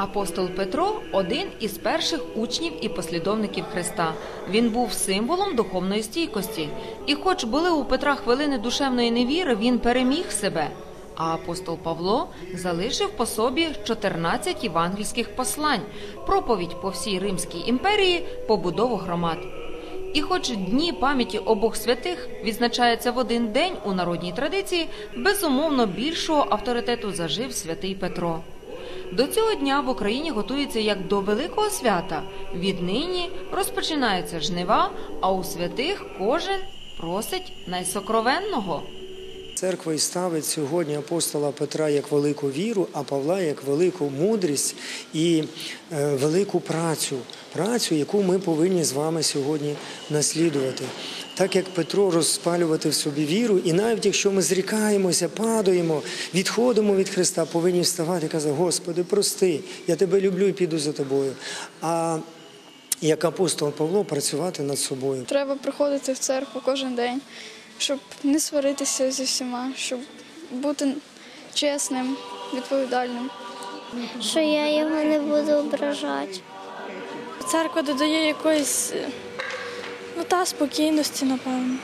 Апостол Петро один із перших учнів і послідовників Христа. Він був символом духовної стійкості. І, хоч були у Петра хвилини душевної невіри, він переміг себе. А апостол Павло залишив по собі 14 євангельських послань, проповідь по всій Римській імперії, побудову громад. І хоч дні пам'яті обох святих відзначаються в один день у народній традиції, безумовно більшого авторитету зажив святий Петро. До цього дня в Україні готується як до великого свята. Віднині розпочинаються жнива, а у святих кожен просить найсокровенного. Церква і ставить сьогодні апостола Петра як велику віру, а Павла як велику мудрість і е, велику працю, працю, яку ми повинні з вами сьогодні наслідувати. Так як Петро розпалювати в собі віру, і навіть якщо ми зрікаємося, падаємо, відходимо від Христа, повинні вставати і казати, Господи, прости, я тебе люблю і піду за тобою. А як апостол Павло працювати над собою. Треба приходити в церкву кожен день, щоб не сваритися зі всіма, щоб бути чесним, відповідальним. що я його не буду ображати. Церква додає якоїсь е, та спокійності, напевно.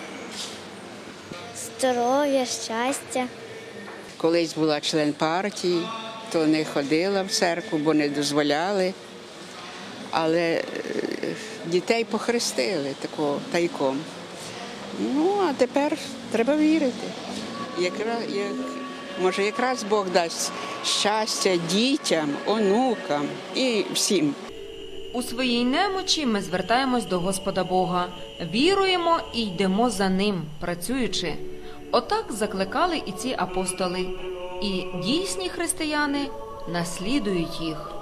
Здоров'я, щастя. Колись була член партії, то не ходила в церкву, бо не дозволяли. Але е, дітей похрестили такого тайком. Ну, а тепер треба вірити. Якраз, як, може, якраз Бог дасть щастя дітям, онукам і всім. У своїй немочі ми звертаємось до Господа Бога, віруємо і йдемо за ним, працюючи. Отак закликали і ці апостоли, і дійсні християни наслідують їх.